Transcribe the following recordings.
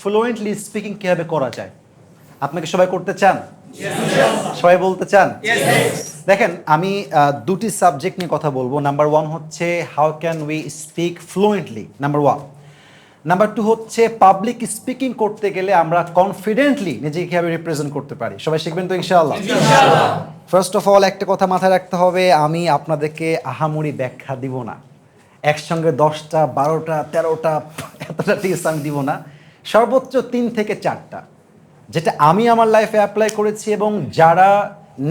Fluently speaking কীভাবে করা যায়? আপনাকে সবাই করতে চান? সবাই বলতে চান? দেখেন আমি দুটি সাবজেক্ট নিয়ে কথা বলব। নাম্বার ওয়ান হচ্ছে how can we speak fluently number one number two হচ্ছে পাবলিক স্পিকিং করতে গেলে আমরা কনফিডেন্টলি নিজেকে কীভাবে রিপ্রেজেন্ট করতে পারি? সবাই শিখবেন তো ইনশাআল্লাহ? ফার্স্ট অফ অল একটা কথা মাথায় রাখতে হবে আমি আপনাদেরকে আহামরি ব্যাখ্যা দিব না। একসঙ্গে দশটা বারোটা তেরোটা এতটা টিপস আমি দিব না। সর্বোচ্চ তিন থেকে চারটা, যেটা আমি আমার লাইফে অ্যাপ্লাই করেছি এবং যারা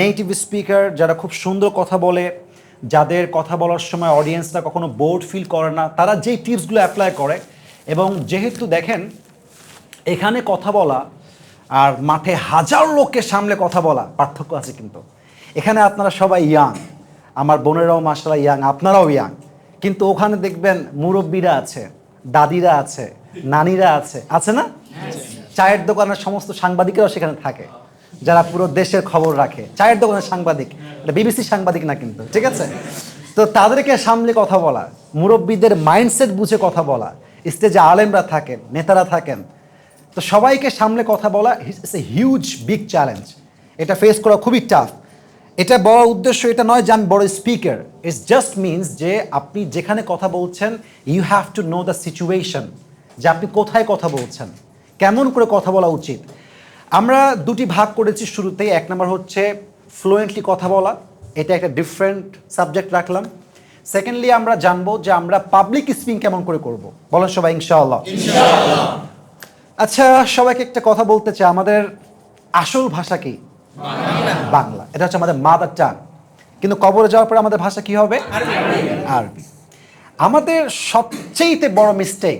নেটিভ স্পিকার যারা খুব সুন্দর কথা বলে, যাদের কথা বলার সময় অডিয়েন্সরা কখনো বোর্ড ফিল করে না, তারা যেই টিপসগুলো অ্যাপ্লাই করে এবং যেহেতু দেখেন, এখানে কথা বলা আর মাঠে হাজার লোককে সামলে কথা বলা পার্থক্য আছে কিন্তু। এখানে আপনারা সবাই ইয়াং আমার বোনেরাও মাসালা ইয়াং আপনারাও ইয়াং কিন্তু ওখানে দেখবেন মুরব্বীরা আছে, দাদিরা আছে নানিরা আছে। আছে না? চায়ের দোকানের সমস্ত সাংবাদিকরাও সেখানে থাকে। যারা পুরো দেশের খবর রাখে। চায়ের দোকানের সাংবাদিক। বিবিসি সাংবাদিক না কিন্তু, ঠিক আছে? তো তাদেরকে সামলে কথা বলা, মুরব্বীদের মাইন্ডসেট বুঝে কথা বলা স্টেজে আলেমরা থাকেন, নেতারা থাকেন। তো সবাইকে সামলে কথা বলা it's a huge big challenge এটা ফেস করা খুবই টাফ এটা বড় উদ্দেশ্য, এটা নয় যে আমি বড় স্পিকার ইটস জাস্ট মিনস যে আপনি যেখানে কথা বলছেন you have to know the situation যে আপনি কোথায় কথা বলছেন? কেমন করে কথা বলা উচিত? আমরা দুটি ভাগ করেছি শুরুতেই। এক নম্বর হচ্ছে ফ্লুয়েন্টলি কথা বলা। এটা একটা ডিফারেন্ট সাবজেক্ট রাখলাম। সেকেন্ডলি আমরা জানব যে আমরা পাবলিক স্পিকিং কেমন করে করব। বলেন সবাই ইনশাআল্লাহ। আচ্ছা সবাইকে একটা কথা বলতে চাই। আমাদের আসল ভাষা কি? বাংলা। এটা হচ্ছে আমাদের মাদার টাং কিন্তু কবরে যাওয়ার পরে আমাদের ভাষা কি হবে? আরবি। আমাদের সবচেয়ে বড় mistake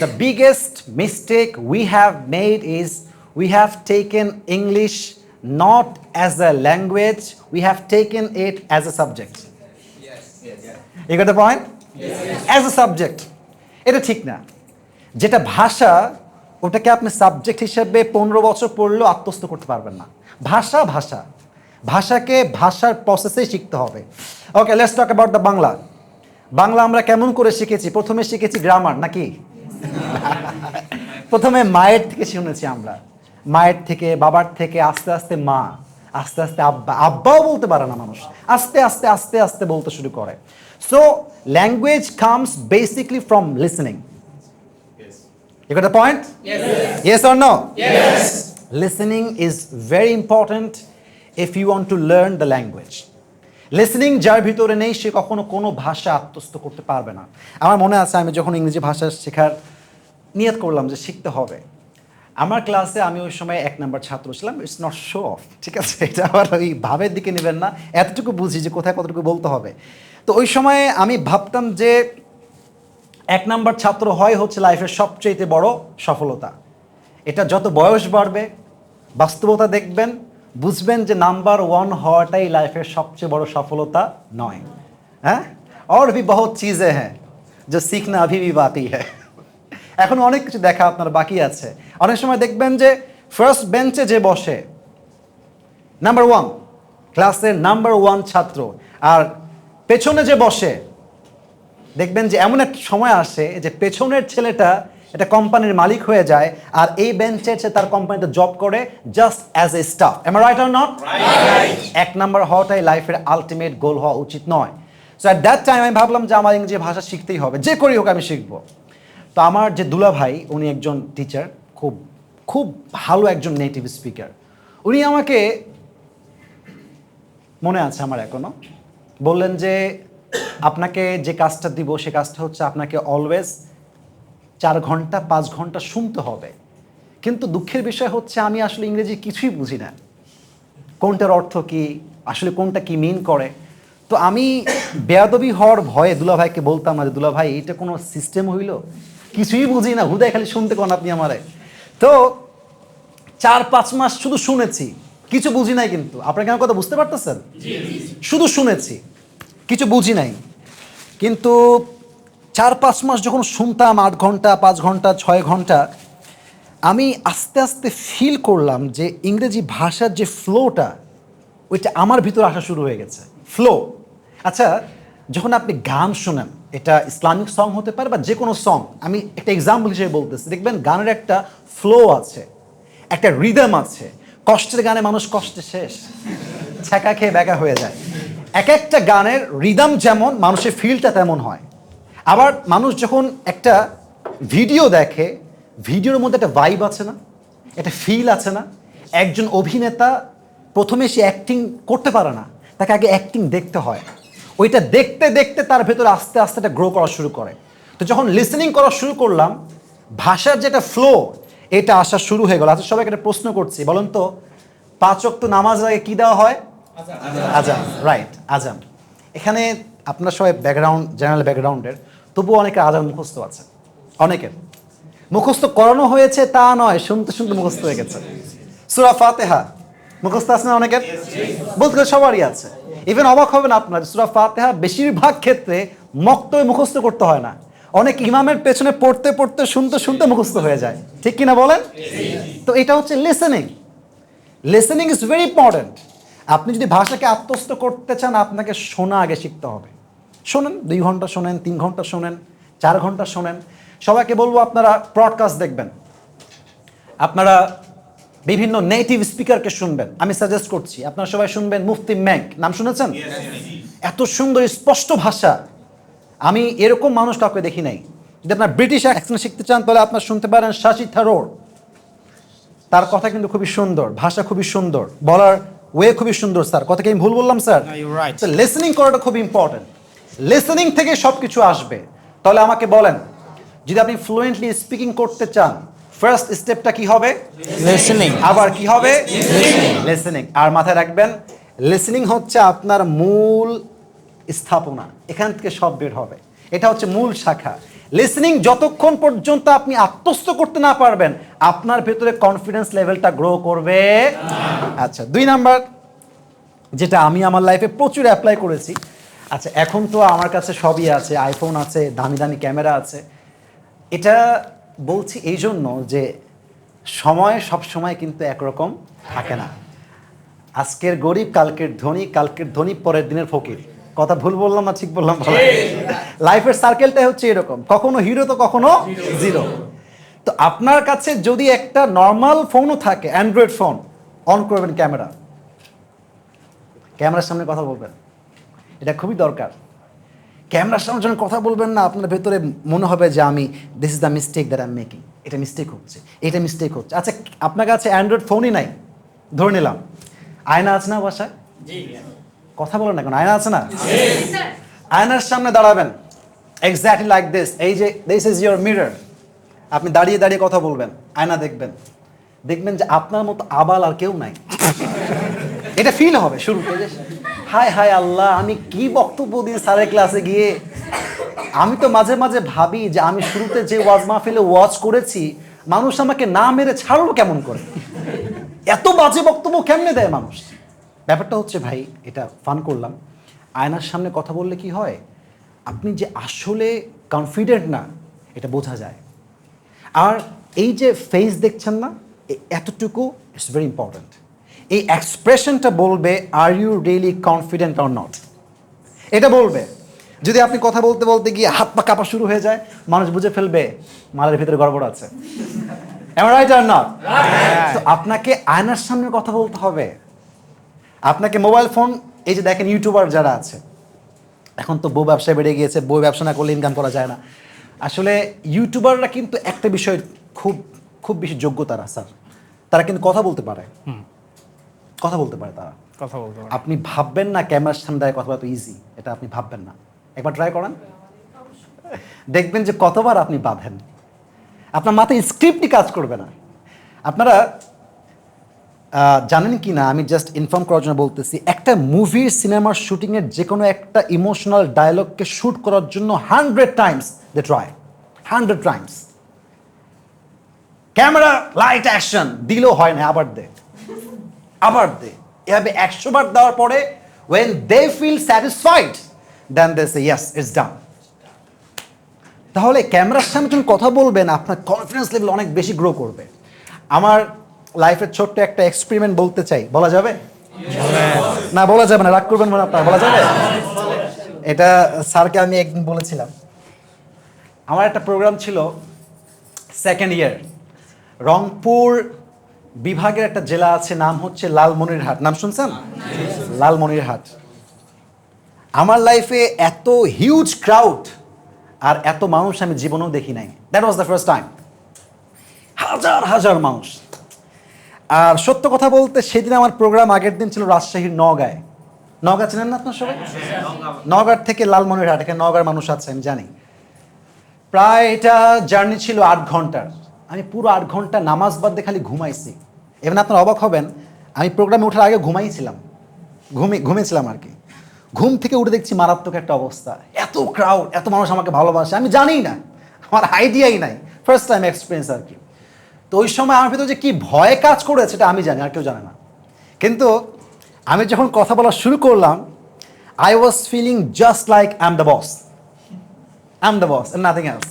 the biggest mistake we have made is we have taken English not as a language we have taken it as a subject got the point? As a subject. এটা ঠিক না। যেটা ভাষা, ওটাকে আপনি সাবজেক্ট হিসেবে পনেরো বছর পড়লেও আত্মস্থ করতে পারবেন না। ভাষা ভাষা। ভাষাকে ভাষার প্রসেসেই শিখতে হবে। Okay let's talk about the Bangla Bangla আমরা কেমন করে শিখেছি প্রথমে শিখেছি গ্রামার নাকি প্রথমে মায়ের থেকে শুনেছি আমরা মায়ের থেকে বাবার থেকে আস্তে আস্তে মা আস্তে আস্তে আব্বা আব্বাও বলতে পারে না মানুষ আস্তে আস্তে আস্তে আস্তে বলতে শুরু করে so language comes basically from listening You got the point? Yes. Yes or no? Yes. Listening is very important if you want to learn the language. Listening যার ভিতরে নেই, সে কখনো কোনো ভাষা আত্মস্থ করতে পারবে না। আমার মনে আছে, আমি যখন ইংরেজি ভাষা শেখার নিয়ত করলাম যে শিখতে হবে, আমার ক্লাসে আমি ওই সময় এক নাম্বার ছাত্র ছিলাম ইটস নট শো অফ ঠিক আছে? এটা আবার ওই ভাবের দিকে নেবেন না, এতটুকু বুঝি যে কোথায় কতটুকু বলতে হবে। তো ওই সময়ে আমি ভাবতাম যে এক নাম্বার ছাত্র হয় হচ্ছে লাইফের সবচেয়ে বড় সফলতা। এটা যত বয়স বাড়বে, বাস্তবতা দেখবেন বুঝবেন যে নাম্বার ওয়ান হওয়াটাই লাইফের সবচেয়ে বড় সফলতা নয় হ্যাঁ और भी बहुत चीज़ें हैं जो सीखना अभी भी बाकी है এখন অনেক কিছু দেখা আপনার বাকি আছে অনেক সময় দেখবেন যে ফার্স্ট বেঞ্চে যে বসে নাম্বার ওয়ান ক্লাসের নাম্বার ওয়ান ছাত্র আর পেছনে যে বসে দেখবেন যে এমন একটা সময় আসে যে পেছনের ছেলেটা একটা কোম্পানির মালিক হয়ে যায় আর এই বেঞ্চে সে তার কোম্পানিতে জব করে just as a staff am right R not এক নাম্বার হওয়াটাই লাইফের আলটিমেট গোল হওয়া উচিত নয়। সো অ্যাট দ্যাট টাইম আমি ভাবলাম যে আমার ইংরেজি ভাষা শিখতেই হবে। যে করি হোক আমি শিখব। তো আমার যে দুলা ভাই উনি একজন টিচার খুব খুব ভালো একজন নেটিভ স্পিকার উনি আমাকে মনে আছে আমার এখনও বললেন যে আপনাকে যে কাজটা দিব সে কাজটা হচ্ছে আপনাকে অলওয়েজ চার ঘণ্টা পাঁচ ঘণ্টা শুনতে হবে। কিন্তু দুঃখের বিষয় হচ্ছে আমি আসলে ইংরেজি কিছুই বুঝি না। কোনটার অর্থ কি? আসলে কোনটা কি মিন করে? তো আমি বেয়াদবি হওয়ার ভয়ে দুলাভাইকে বলতাম না দুলাভাই এটা কোনো সিস্টেম হইল? কিছুই বুঝি না। হুদায় খালি শুনতে কোন আপনি আমারে। তো চার পাঁচ মাস শুধু শুনেছি। কিছু বুঝি নাই কিন্তু। আপনাকে আমার কথা বুঝতে পারতেছেন? শুধু শুনেছি। কিছু বুঝি নাই। কিন্তু চার, পাঁচ মাস যখন শুনতাম, আট ঘণ্টা, পাঁচ ঘণ্টা, ছয় ঘণ্টা, আমি আস্তে আস্তে ফিল করলাম যে ইংরেজি ভাষার যে ফ্লোটা ওইটা আমার ভিতরে আসা শুরু হয়ে গেছে। ফ্লো আচ্ছা যখন আপনি গান শোনেন, এটা ইসলামিক সং হতে পারে বা যে কোনো সং আমি একটা এক্সাম্পল হিসেবে বলতেছি। দেখবেন, গানের একটা ফ্লো আছে, একটা রিদম আছে। কষ্টের গানে মানুষ কষ্টে শেষ। ছ্যাঁকা খেয়ে ব্যাকা হয়ে যায়। এক একটা গানের রিদম যেমন, মানুষের ফিলটা তেমন হয়। আবার মানুষ যখন একটা ভিডিও দেখে ভিডিওর মধ্যে একটা ভাইব আছে না? একটা ফিল আছে না? একজন অভিনেতা প্রথমে সে অ্যাক্টিং করতে পারে না তাকে আগে অ্যাক্টিং দেখতে হয়। ওইটা দেখতে দেখতে তার ভেতরে আস্তে আস্তে এটা গ্রো করা শুরু করে। তো যখন লিসেনিং করা শুরু করলাম ভাষার যেটা ফ্লো এটা আসা শুরু হয়ে গেল। আচ্ছা সবাইকে একটা প্রশ্ন করছি বলেন তো পাঁচ ওয়াক্ত নামাজ আগে কী দেওয়া হয়? আজান। রাইট আজান। এখানে আপনার সবাই ব্যাকগ্রাউন্ড জেনারেল ব্যাকগ্রাউন্ডের তবুও অনেকের আজান মুখস্থ আছে। অনেকের মুখস্থ করানো হয়েছে তা নয়, শুনতে শুনতে মুখস্থ হয়ে গেছে। সুরা ফাতেহা। মুখস্থ আছে না অনেকের? বলতে গেলে সবারই আছে। ইভেন অবাক হবেন আপনার সুরা ফাতেহা বেশিরভাগ ক্ষেত্রে মক্ত মুখস্থ করতে হয় না। অনেক ইমামের পেছনে পড়তে পড়তে, শুনতে শুনতে মুখস্থ হয়ে যায়। ঠিক কিনা বলেন? তো এটা হচ্ছে listening listening is very important আপনি যদি ভাষাকে আত্মস্থ করতে চান, আপনাকে শোনা আগে শিখতে হবে। শোনেন দুই ঘণ্টা শোনেন তিন ঘণ্টা শোনেন চার ঘণ্টা শোনেন। সবাইকে বলব আপনারা ব্রডকাস্ট দেখবেন। আপনারা বিভিন্ন নেটিভ স্পিকারকে শুনবেন। আমি সাজেস্ট করছি আপনারা সবাই শুনবেন মুফতি ম্যাঙ্ক নাম শুনেছেন? এত সুন্দর স্পষ্ট ভাষা। আমি এরকম মানুষ কাউকে দেখি নাই। যদি আপনার ব্রিটিশ অ্যাকশন শিখতে চান তাহলে আপনার শুনতে পারেন শাশি থারোর তার কথা কিন্তু খুবই সুন্দর ভাষা খুবই সুন্দর। বলার ওয়ে খুবই সুন্দর স্যার। কথা কি আমি ভুল বললাম স্যার. লিসেনিং করাটা খুব ইম্পর্টেন্ট লিসেনিং থেকে সব কিছু আসবে। তাহলে আমাকে বলেন যদি আপনি ফ্লুয়েন্টলি স্পিকিং করতে চান ফার্স্ট স্টেপটা কি হবে? Listening. আবার কি হবে? লিসেনিং আর মাথায় রাখবেন লিসেনিং হচ্ছে আপনার মূল স্থাপনা। এখান থেকে সব বের হবে। এটা হচ্ছে মূল শাখা। লিসেনিং যতক্ষণ পর্যন্ত আপনি আত্মস্থ করতে না পারবেন আপনার ভেতরে কনফিডেন্স লেভেলটা গ্রো করবে আচ্ছা দুই নাম্বার যেটা আমি আমার লাইফে প্রচুর অ্যাপ্লাই করেছি আচ্ছা এখন তো আমার কাছে সবই আছে আইফোন আছে, দামি দামি ক্যামেরা আছে। এটা বলছি এই জন্য যে সময় সব সময় কিন্তু একরকম থাকে না। আজকের গরিব, কালকের ধনী কালকের ধনী, পরের দিনের ফকির। কথা ভুল বললাম না, ঠিক বললাম ভালো। লাইফের সার্কেলটাই হচ্ছে এরকম। কখনো হিরো তো কখনো জিরো তো আপনার কাছে যদি একটা নর্মাল ফোনও থাকে অ্যান্ড্রয়েড ফোন অন করবেন ক্যামেরা। ক্যামেরার সামনে কথা বলবেন। এটা খুবই দরকার। ক্যামেরার সামনে যখন কথা বলবেন না আপনার ভেতরে মনে হবে যে আমি this is the mistake that I'm making এটা মিস্টেক হচ্ছে এটা মিস্টেক হচ্ছে। আচ্ছা আপনার কাছে অ্যান্ড্রয়েড ফোনই নাই ধরে নিলাম। আয়না আছে না বাসায়? কথা বলেন না কেন আয়না আছে না? আয়নার সামনে দাঁড়াবেন। এক্স্যাক্টলি লাইক দিস এই যে দিস ইজ ইয়োর মিরর আপনি দাঁড়িয়ে দাঁড়িয়ে কথা বলবেন আয়না দেখবেন। দেখবেন যে আপনার মতো আবাল আর কেউ নাই। এটা ফিল হবে শুরুতে হায় হায় আল্লাহ, আমি কি বক্তব্য দিই স্যারের ক্লাসে গিয়ে? আমি তো মাঝে মাঝে ভাবি যে আমি শুরুতে যে ওয়াজ মাহফিলে ওয়াজ করেছি, মানুষ আমাকে না মেরে ছাড়লো কেমন করে? এত বাজে বক্তব্য কেমনে দেয় মানুষ? ব্যাপারটা হচ্ছে ভাই, এটা ফান করলাম। আয়নার সামনে কথা বললে কি হয়? আপনি যে আসলে কনফিডেন্ট না, এটা বোঝা যায়। আর এই যে ফেস দেখছেন না এতটুকু ইটস ভেরি ইম্পর্ট্যান্ট এই এক্সপ্রেশনটা বলবে are you really confident or not এটা বলবে। যদি আপনি কথা বলতে বলতে গিয়ে হাত পা কাঁপা শুরু হয়ে যায় মানুষ বুঝে ফেলবে মালের ভিতরে গড়বড় আছে। রাইট আর নট তো আপনাকে আয়নার সামনে কথা বলতে হবে। আপনাকে মোবাইল ফোন এই যে দেখেন ইউটিউবার যারা আছে এখন তো বউ ব্যবসা বেড়ে গিয়েছে বই ব্যবসা না করলে ইনকাম করা যায় না। আসলে ইউটিউবাররা কিন্তু একটা বিষয় খুব খুব বেশি যোগ্যতারা স্যার। তারা কিন্তু কথা বলতে পারে। কথা বলতে পারে তারা। কথা বলতে পারি। আপনি ভাববেন না ক্যামেরার সামনে দাঁড়িয়ে কথা বলা তো ইজি এটা আপনি ভাববেন না। একবার ট্রাই করেন। দেখবেন যে কতবার আপনি বাঁধেন। আপনার মাথায় স্ক্রিপ্টই কাজ করবে না। আপনারা জানেন কি না আমি জাস্ট ইনফর্ম করার জন্য বলতেছি একটা মুভির সিনেমার শুটিংয়ের যে কোনো একটা ইমোশনাল ডায়লগকে শ্যুট করার জন্য hundred times they try hundred times camera light action দিলেও হয় না আবার দে আবার দে। এভাবে একশো বার দেওয়ার পরে when they feel satisfied then they say yes it's done তাহলে ক্যামেরার সামনে যখন কথা বলবেন আপনার কনফিডেন্স লেভেল অনেক বেশি গ্রো করবে। আমার লাইফের ছোট্ট একটা এক্সপেরিমেন্ট বলতে চাই। বলা যাবে? না বলা যাবে না। রাগ করবেন মনে আপনার বলা যাবে? এটা স্যারকে আমি একদিন বলেছিলাম। আমার একটা প্রোগ্রাম ছিল সেকেন্ড ইয়ার রংপুর বিভাগের একটা জেলা আছে, নাম হচ্ছে লালমনিরহাট। নাম শুনছেন? লালমনিরহাট। আমার লাইফে এত হিউজ ক্রাউড আর এত মানুষ আমি জীবনেও দেখি নাই। That was the first time হাজার হাজার মানুষ। আর সত্য কথা বলতে, সেদিন আমার প্রোগ্রাম আগের দিন ছিল রাজশাহীর নগাঁয় নগাঁ চেনেন না আপনার সবাই? নগাঁর থেকে লালমনিরহাট, এখানে নগাঁর মানুষ আছে আমি জানি। প্রায় এটা জার্নি ছিল আট ঘণ্টার। আমি পুরো আট ঘণ্টা নামাজ বাদ দিয়ে খালি ঘুমাইছি। এবার আপনার অবাক হবেন, আমি প্রোগ্রামে ওঠার আগে ঘুমাইছিলাম। ঘুমে, ঘুমিয়েছিলাম আর কি। ঘুম থেকে উঠে দেখছি মারাত্মক একটা অবস্থা। এত ক্রাউড এত মানুষ আমাকে ভালোবাসে। আমি জানি না, আমার আইডিয়াই নাই। ফার্স্ট টাইম এক্সপিরিয়েন্স আর কি। তো ওই সময় আমার ভিতরে যে কী ভয় কাজ করেছে সেটা আমি জানি, আর কেউ জানে না। কিন্তু আমি যখন কথা বলা শুরু করলাম I was feeling just like I am the boss I am the boss nothing else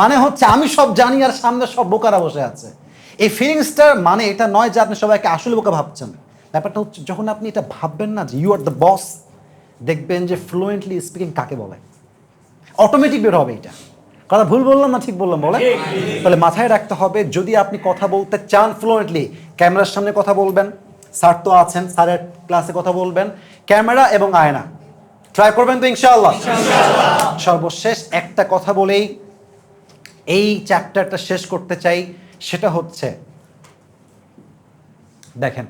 মানে হচ্ছে আমি সব জানি আর সামনে সব বোকারা বসে আছে। এই ফিলিংসটার মানে এটা নয় যে আপনি সবাইকে আসলে বোকা ভাবছেন। ব্যাপারটা হচ্ছে যখন আপনি এটা ভাববেন না যে ইউ আর দ্য বস দেখবেন যে ফ্লুয়েন্টলি স্পিকিং কাকে বলে? অটোমেটিক বের হবে এটা। কথা ভুল বললাম না ঠিক বললাম বলে তাহলে মাথায় রাখতে হবে যদি আপনি কথা বলতে চান ফ্লুয়েন্টলি ক্যামেরার সামনে কথা বলবেন। স্যার তো আছেন স্যারের ক্লাসে কথা বলবেন। ক্যামেরা এবং আয়না। ট্রাই করবেন তো ইনশাআল্লাহ। সর্বশেষ একটা কথা বলেই এই চ্যাপ্টারটা শেষ করতে চাই, সেটা হচ্ছে, দেখেন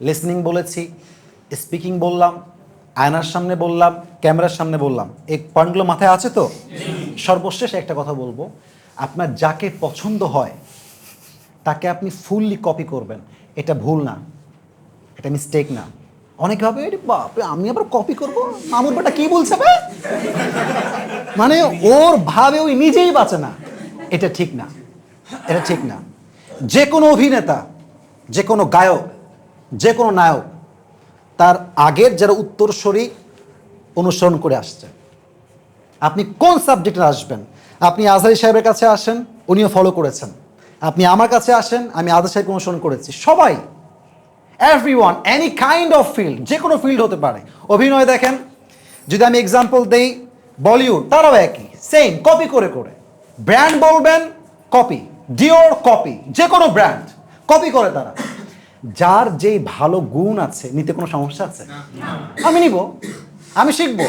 লিসনিং বলেছি স্পিকিং বললাম, আয়নার সামনে বললাম, ক্যামেরার সামনে বললাম। এই পয়েন্টগুলো মাথায় আছে তো? সর্বশেষ একটা কথা বলব, আপনার যাকে পছন্দ হয়, তাকে আপনি ফুললি কপি করবেন। এটা ভুল না, এটা মিস্টেক না। অনেকে ভাবে, "আরে বাপরে, আমি আবার কপি করব? মামুর বেটা কি বলছে বে?" মানে ওর ভাবে ওই নিজেই বাঁচে না। এটা ঠিক না। এটা ঠিক না। যে কোনো অভিনেতা, যে কোনো গায়ক, যে কোনো নায়ক, তার আগের যারা উত্তরস্বরী অনুসরণ করে আসছে। আপনি কোন সাবজেক্টে আসবেন? আপনি আজহারি সাহেবের কাছে আসেন, উনিও ফলো করেছেন। আপনি আমার কাছে আসেন, আমি আজহার সাহেবকে অনুসরণ করেছি। সবাই every one any kind of field যে কোনো ফিল্ড হতে পারে। অভিনয় দেখেন, যদি আমি এক্সাম্পল দেই, বলিউড, তারাও একই সেম কপি করে করে। ব্র্যান্ড বলবেন কপি ডিওর কপি যে কোনো ব্র্যান্ড কপি করে তারা। যার যেই ভালো গুণ আছে নিতে কোনো সমস্যা আছে? আমি নিব আমি শিখব।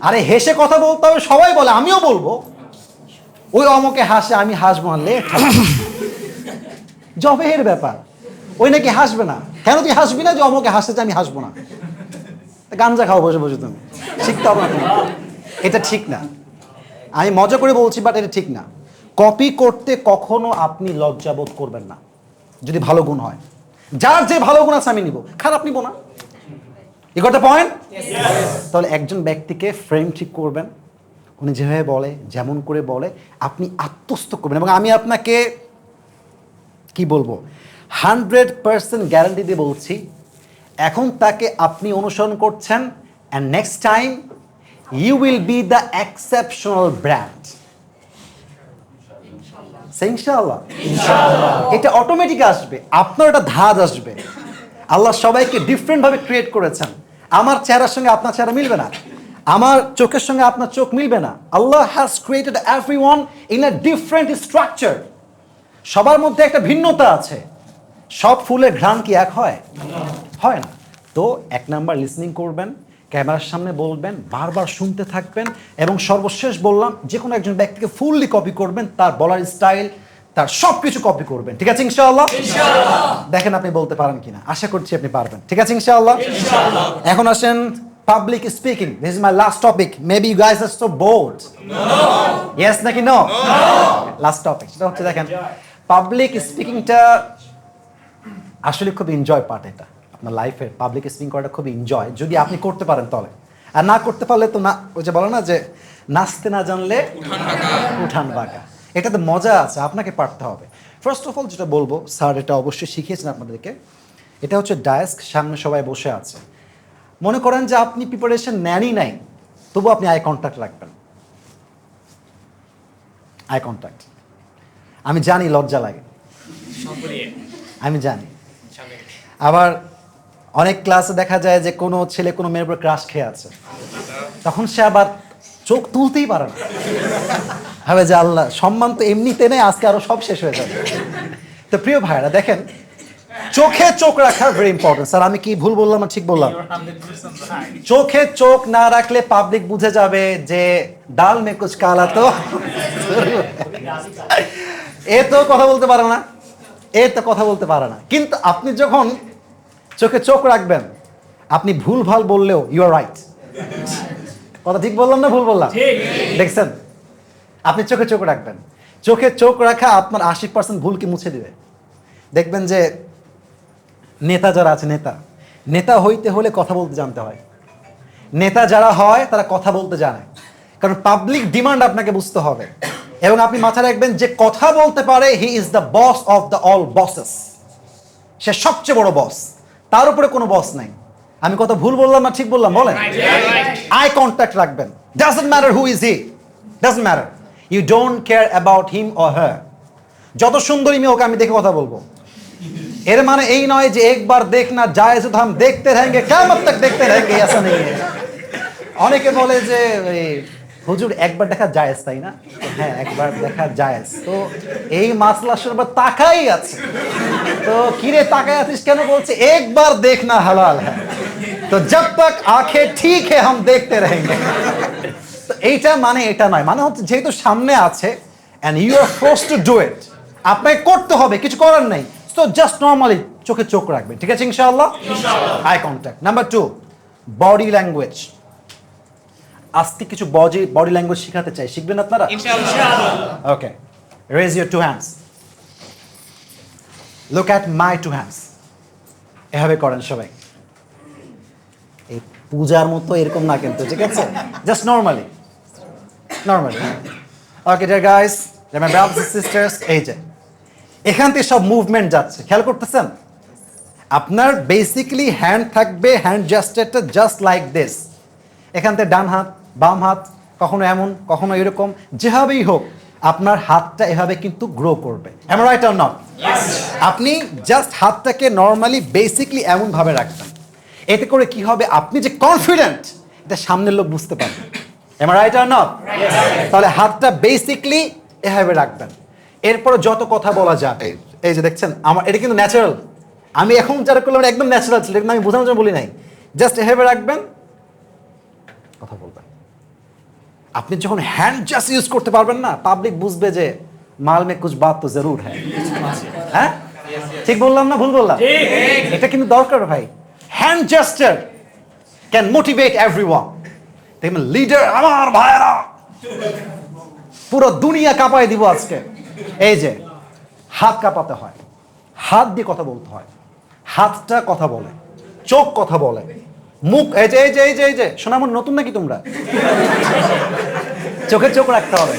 আরে হেসে কথা বলতে হবে সবাই বলে আমিও বলব। ওই অমকে হাসে আমি হাসবো না লেট জবের ব্যাপার। ওই নাকি হাসবে না? কেন তুই হাসবি না যে অমকে হাসতে আমি হাসবো না? গাঞ্জা খাও বসে বসে তুমি। শিখতে হবে না এটা ঠিক না। আমি মজা করে বলছি বাট এটা ঠিক না। কপি করতে কখনো আপনি লজ্জাবোধ করবেন না যদি ভালো গুণ হয়। যার যে ভালো গুণ আছে আমি নিব। খারাপ নিব না। ই গট পয়েন্ট তাহলে একজন ব্যক্তিকে ফ্রেম ঠিক করবেন। উনি যেভাবে বলে যেমন করে বলে আপনি আত্মস্থ করবেন। এবং আমি আপনাকে কি বলব? হান্ড্রেড পার্সেন্ট গ্যারান্টি দিয়ে বলছি এখন তাকে আপনি অনুসরণ করছেন and next time you will be the exceptional brand ইনশাআল্লাহ। এটা অটোমেটিক আসবে। আপনার একটা ধাজ আসবে। আল্লাহ সবাইকে ডিফারেন্টভাবে ক্রিয়েট করেছেন। আমার চেহারার সঙ্গে আপনার চেহারা মিলবে না। আমার চোখের সঙ্গে আপনার চোখ মিলবে না। Allah has created every one in a different structure সবার মধ্যে একটা ভিন্নতা আছে। সব ফুলের ঘ্রাণ কি এক হয়? হয় না। তো এক নাম্বার লিসনিং করবেন। ক্যামেরার সামনে বলবেন বারবার শুনতে থাকবেন এবং সর্বশেষ বললাম যে কোনো একজন ব্যক্তিকে ফুললি কপি করবেন তার বলার স্টাইল তার সব কিছু কপি করবেন। ঠিক আছে ইনশাআল্লাহ? দেখেন আপনি বলতে পারেন কিনা। আশা করছি আপনি পারবেন। ঠিক আছে ইনশাআল্লাহ? এখন আসেন public speaking this is my last topic maybe you guys are so bored yes নাকি নো লাস্ট টপিক সেটা হচ্ছে দেখেন পাবলিক স্পিকিংটা আসলে খুব এনজয় পার্ট এটা। আপনার লাইফের পাবলিক স্পিকিং করাটা খুব এনজয় যদি আপনি করতে পারেন তাহলে। আর না করতে পারলে তো না ওই যে বলো না যে নাচতে না জানলে উঠান বাঁকা। এটাতে মজা আছে আপনাকে পারতে হবে। ফার্স্ট অফ অল যেটা বলব স্যার এটা অবশ্যই শিখিয়েছেন আপনাদেরকে এটা হচ্ছে ডায়াস্ক সামনে সবাই বসে আছে। মনে করেন যে আপনি প্রিপারেশন নেনই নাই তবু আপনি আই কন্ট্যাক্ট রাখবেন। আই কন্ট্যাক্ট আমি জানি লজ্জা লাগে। আমি জানি। আবার অনেক ক্লাসে দেখা যায় যে কোনো ছেলে কোনো মেয়ের উপর ক্রাশ খেয়ে আছে। তখন সে আবার চোখ তুলতেই পারে না। হবে যে আল্লাহ, সম্মান তো এমনিতে নেই আজকে আরও সব শেষ হয়ে যাবে। তো প্রিয় ভাইরা দেখেন, চোখে চোখ রাখা ভেরি ইম্পর্টেন্ট স্যার, আমি কি ভুল বললাম ঠিক বললাম? চোখে চোখ না রাখলে পাবলিক বুঝে যাবে যে ডাল মে কুচ কালা তো। এ তো কথা বলতে পারে না। এ তো কথা বলতে পারে না। কিন্তু আপনি যখন চোখে চোখ রাখবেন। আপনি ভুল ভালো বললেও ইউ আর রাইট কথা ঠিক বললাম না ভুল বললাম? দেখছেন? আপনি চোখে চোখ রাখবেন। চোখে চোখ রাখা আপনার আশি পার্সেন্ট ভুলকে মুছে দিবে। দেখবেন যে নেতা যারা আছে নেতা। নেতা হইতে হলে কথা বলতে জানতে হয়। নেতা যারা হয় তারা কথা বলতে জানে। কারণ পাবলিক ডিমান্ড আপনাকে বুঝতে হবে। এবং আপনি মাথায় রাখবেন যে কথা বলতে পারে he is the boss of the all bosses সে সবচেয়ে বড় বস তার উপরে কোনো বস নাই আমি কত ভুল বললাম না ঠিক বললাম বলেন আই কন্ট্যাক্ট রাখবেন doesn't matter who is he doesn't matter you don't care about him or her যত সুন্দরী মেয়ে ওকে আমি দেখে কথা বলবো এর মানে এই নয় যে একবার দেখনা যায় তো हम দেখতে रहेंगे কিয়ামত তক দেখতে रहेंगे ऐसा नहीं है অনেকে বলে যে এই হুজুর একবার দেখা জায়েজ তাই না হ্যাঁ একবার দেখা জায়েজ তো এই মাসলা সরবার তাকাই আছে তো কিরে তাকায় আছিস কেন বলছে একবার দেখ না হালাল হ্যাঁ। তো জব তক আখে ঠিক হে হাম দেখতে রেহেঙ্গে। তো এইটা মানে এটা নয় মানে হচ্ছে যেহেতু সামনে আছে and you are force to do it আপনাকে করতে হবে কিছু করার নেই। তো জাস্ট নর্মালি চোখে চোখ রাখবেন ঠিক আছে ইনশাআল্লাহ? Eye contact number two body language আজকে কিছু বডি বডি ল্যাঙ্গুয়েজ শেখাতে চাই শিখবেন আপনারা? Okay raise your two hands look at my two hands এভাবে করেন সবাই। এই পূজার মতো এরকম না কিন্তু, ঠিক আছে? Just normally normally okay dear guys my brothers sisters এই যে, এখান থেকে সব মুভমেন্ট যাচ্ছে। খেয়াল করতেছেন? আপনার বেসিক্যালি হ্যান্ড থাকবে হ্যান্ড জাস্টারটা জাস্ট লাইক দিস এখান থেকে ডান হাত, বাম হাত, কখনো এমন, কখনো এরকম, যেভাবেই হোক। আপনার হাতটা এভাবে কিন্তু গ্রো করবে। এমন রাইট আর নট আপনি জাস্ট হাতটাকে নর্মালি বেসিকলি এমনভাবে রাখবেন। এতে করে কি হবে? আপনি যে কনফিডেন্ট এটা সামনের লোক বুঝতে পারবে। এমন রাইট আর নট তাহলে হাতটা বেসিকলি এভাবে রাখবেন। এরপরে যত কথা বলা যাবে এই যে দেখছেন আমার এটা কিন্তু ন্যাচারাল আমি এখন যারা করলাম একদম ন্যাচারাল ছিল কিন্তু আমি বোঝানোর জন্য বলি নাই। জাস্ট এভাবে রাখবেন। কথা বলবেন। আপনি যখন হ্যান্ড জাস্ট ইউজ করতে পারবেন না পাবলিক বুঝবে যে মাল মে কুছ বাত তো জরুর হ্যাঁ? হ্যাঁ? ঠিক বললাম না ভুল বললাম? এটা কিন্তু দরকার ভাই। Hand gesture can motivate every one দেখবেন লিডার আমার ভাইয়েরা পুরো দুনিয়া কাঁপায় দিব আজকে। এই যে হাত কাঁপাতে হয়। হাত দিয়ে কথা বলতে হয়। হাতটা কথা বলে। চোখ কথা বলে। মুখ, এই যে এই যে এই যে এই যে, সোনামন, নতুন নাকি তোমরা? চোখে চোখ রাখতে হবে।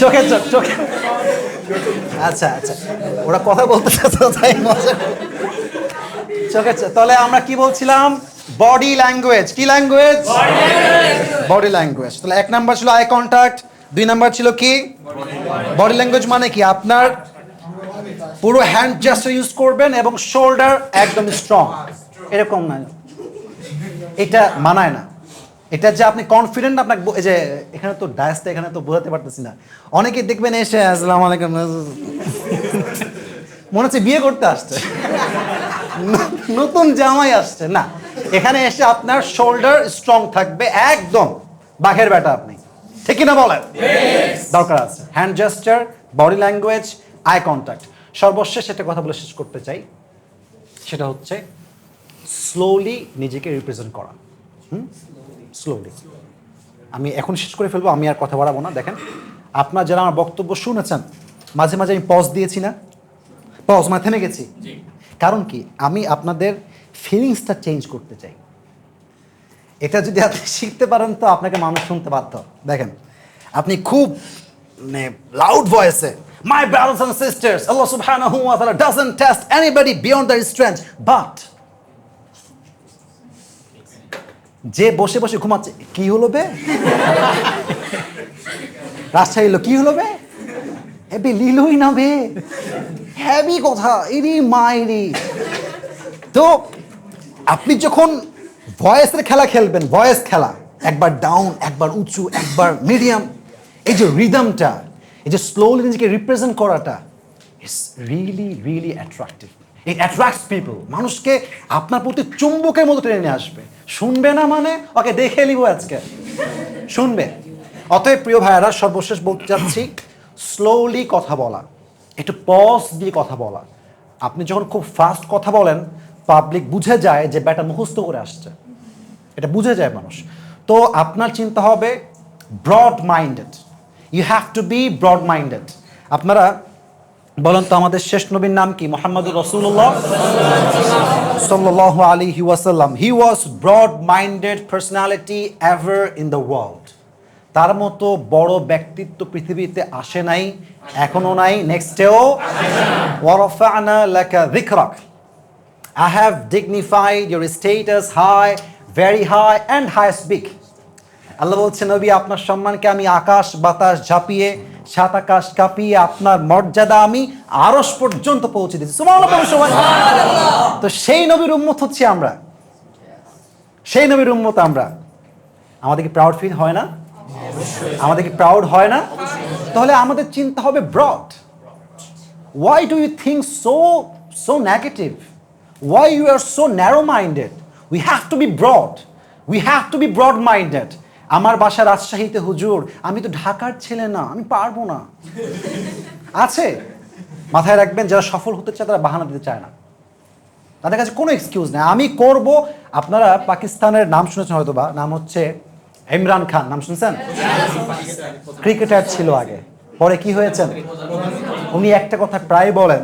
চোখে চোখ, চোখে। আচ্ছা আচ্ছা। ওরা কথা বলতে তাই মজা। চোখে তাহলে আমরা কি বলছিলাম? বডি ল্যাঙ্গুয়েজ কি ল্যাঙ্গুয়েজ বডি ল্যাঙ্গুয়েজ তাহলে এক নাম্বার ছিল আই কন্টাক্ট দুই নাম্বার ছিল কি? বডি ল্যাঙ্গুয়েজ মানে কি? আপনার পুরো হ্যান্ড জাস্ট ইউজ করবেন এবং শোল্ডার একদম স্ট্রং এরকম না। এটা মানায় না। এটা যে আপনি কনফিডেন্ট আপনাকে এই যে এখানে তো ডায়াসটা এখানে তো বোঝাতে পারতেছি না। অনেকে দেখবেন এসে আসসালামু আলাইকুম মনে হচ্ছে বিয়ে করতে আসছে। নতুন জামাই আসছে। না এখানে এসে আপনার শোল্ডার স্ট্রং থাকবে একদম। বাঘের বেটা আপনি। ঠিক না বলেন? দরকার আছে। Hand gesture body language eye contact সর্বশেষ একটা কথা বলে শেষ করতে চাই। সেটা হচ্ছে স্লোলি নিজেকে রিপ্রেজেন্ট করা। হুম? স্লোলি আমি এখন শেষ করে ফেলব আমি আর কথা বাড়াবো না। দেখেন আপনার যারা আমার বক্তব্য শুনেছেন মাঝে মাঝে আমি পজ দিয়েছি না? পজ মানে থেমে গেছি? কারণ কি? আমি আপনাদের ফিলিংসটা চেঞ্জ করতে চাই। এটা যদি আপনি শিখতে পারেন তো আপনাকে মানুষ শুনতে বাধ্য। দেখেন আপনি খুব মানে loud ভয়েসে my brothers and sisters Allah সুবহানাহু ওয়া তাআলা doesn't test anybody beyond their strength but যে বসে বসে ঘুমাচ্ছে, কি হলো বে? রাজশাহী এলো কি হলো বে? হেবি লিলুই না বে? হ্যাবি কথা, ইরি মাইরি তো, আপনি যখন ভয়েসের খেলা খেলবেন ভয়েস খেলা, একবার ডাউন একবার উঁচু, একবার মিডিয়াম এই যে রিদমটা এই যে স্লোলি নিজেকে রিপ্রেজেন্ট করাটা it's really really attractive it attracts people মানুষকে আপনার প্রতি চুম্বকের মতো টেনে নিয়ে আসবে। শুনবে না মানে? ওকে, দেখে নিব আজকে। শুনবে। অতএব প্রিয় ভাইয়ারা, সর্বশেষ বলতে চাচ্ছি স্লোলি কথা বলা। একটু পজ দিয়ে কথা বলা। আপনি যখন খুব ফাস্ট কথা বলেন পাবলিক বুঝে যায় যে ব্যাটা মুখস্থ করে আসছে। এটা বুঝে যায় মানুষ। তো আপনার চিন্তা হবে broad minded you have to be broad minded আপনারা বলেন তো আমাদের শেষ নবীর নাম কি? মোহাম্মদুর রসুল্লাহ সাল্লাহ আলী ওয়াসাল্লাম। He was broad minded personality ever in the world তার মতো বড় ব্যক্তিত্ব পৃথিবীতে আসে নাই এখনও নাই নেক্সটেও I have dignified your status high, very high, and highest big. আল্লাহ বলছে নবী আপনার সম্মানকে আমি আকাশ বাতাস ঝাঁপিয়ে সাত আকাশ কাঁপিয়ে আপনার মর্যাদা আমি আরস পর্যন্ত পৌঁছে দিচ্ছি সবাই। তো সেই নবীর উম্মত হচ্ছে আমরা। সেই নবীর উম্মত আমরা। আমাদের কি প্রাউড ফিল হয় না? আমাদের কি প্রাউড হয় না? তাহলে আমাদের চিন্তা হবে broad why do you think so so negative? Why you are so narrow minded we have to be broad. We have to be broad minded আমার বাসা রাজশাহীতে হুজুর আমি তো ঢাকার ছেলে না আমি পারব না। আছে। মাথায় রাখবেন যারা সফল হতে চায় তারা বাহানা দিতে চায় না। তাদের কাছে কোনো এক্সকিউজ নেই। আমি করব আপনারা পাকিস্তানের নাম শুনেছেন হয়তো বা নাম হচ্ছে ইমরান খান নাম শুনছেন? ক্রিকেটার ছিল আগে। পরে কি হয়েছেন? উনি একটা কথা প্রায় বলেন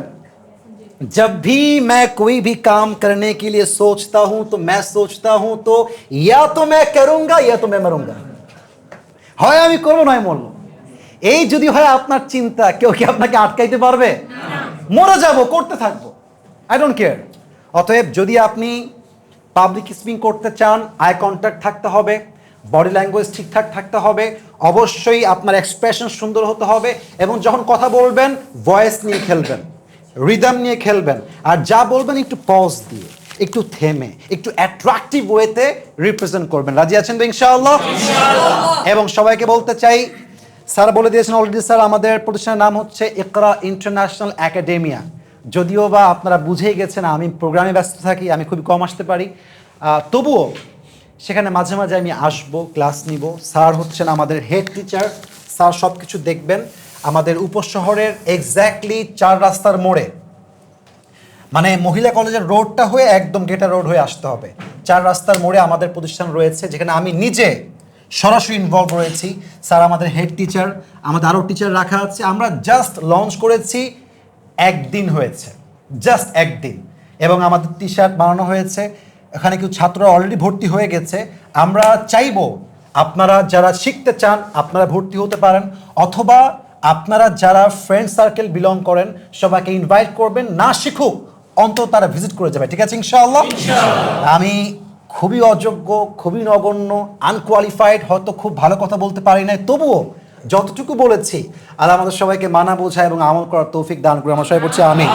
जब भी मैं कोई भी काम करने के लिए सोचता हूं तो मैं सोचता हूं तो या तो मैं करूंगा या तो मैं मरूंगा হয় আমি করবো নয় মরবো এই যদি হয় আপনার চিন্তা কেউ কি আপনাকে আটকাইতে পারবে মরে যাব করতে থাকবো আই ডোন্ট কেয়ার অতএব যদি আপনি পাবলিক স্পিকিং করতে চান আই কন্ট্যাক্ট থাকতে হবে বডি ল্যাঙ্গুয়েজ ঠিকঠাক থাকতে হবে অবশ্যই আপনার এক্সপ্রেশন সুন্দর হতে হবে এবং যখন কথা বলবেন ভয়েস নিয়ে খেলবেন রিদম নিয়ে খেলবেন। আর যা বলবেন একটু পজ দিয়ে একটু থেমে একটু অ্যাট্রাকটিভ ওয়েতে রিপ্রেজেন্ট করবেন। রাজি আছেন তো ইনশাআল্লাহ? এবং সবাইকে বলতে চাই স্যার বলে দিয়েছেন অলরেডি স্যার আমাদের প্রতিষ্ঠানের নাম হচ্ছে ইকরা ইন্টারন্যাশনাল একাডেমিয়া। যদিও বা আপনারা বুঝেই গেছেন আমি প্রোগ্রামে ব্যস্ত থাকি আমি খুবই কম আসতে পারি। তবুও সেখানে মাঝে মাঝে আমি আসব ক্লাস নিব। স্যার হচ্ছেন আমাদের হেড টিচার স্যার সব কিছু দেখবেন। আমাদের উপশহরের এক্স্যাক্টলি চার রাস্তার মোড়ে। মানে মহিলা কলেজের রোডটা হয়ে একদম গেটা রোড হয়ে আসতে হবে। চার রাস্তার মোড়ে আমাদের প্রতিষ্ঠান রয়েছে, যেখানে আমি নিজে সরাসরি ইনভলভ রয়েছি। স্যার আমাদের হেড টিচার আমাদের আরও টিচার রাখা আছে। আমরা জাস্ট লঞ্চ করেছি, একদিন হয়েছে। জাস্ট একদিন। এবং আমাদের টি শার্ট বানানো হয়েছে। এখানে কিছু ছাত্ররা অলরেডি ভর্তি হয়ে গেছে। আমরা চাইব আপনারা যারা শিখতে চান, আপনারা ভর্তি হতে পারেন। অথবা আপনারা যারা ফ্রেন্ড সার্কেল বিলং করেন সবাইকে ইনভাইট করবেন। না শিখুক অন্তত তারা ভিজিট করে যাবে। ঠিক আছে ইনশাআল্লাহ? আমি খুবই অযোগ্য খুবই নগণ্য আনকোয়ালিফাইড হয়তো খুব ভালো কথা বলতে পারি নাই তবুও যতটুকু বলেছি আর আমাদের সবাইকে মানা বোঝা এবং আমল করার তৌফিক দান করে আমার সবাই বলছি আমি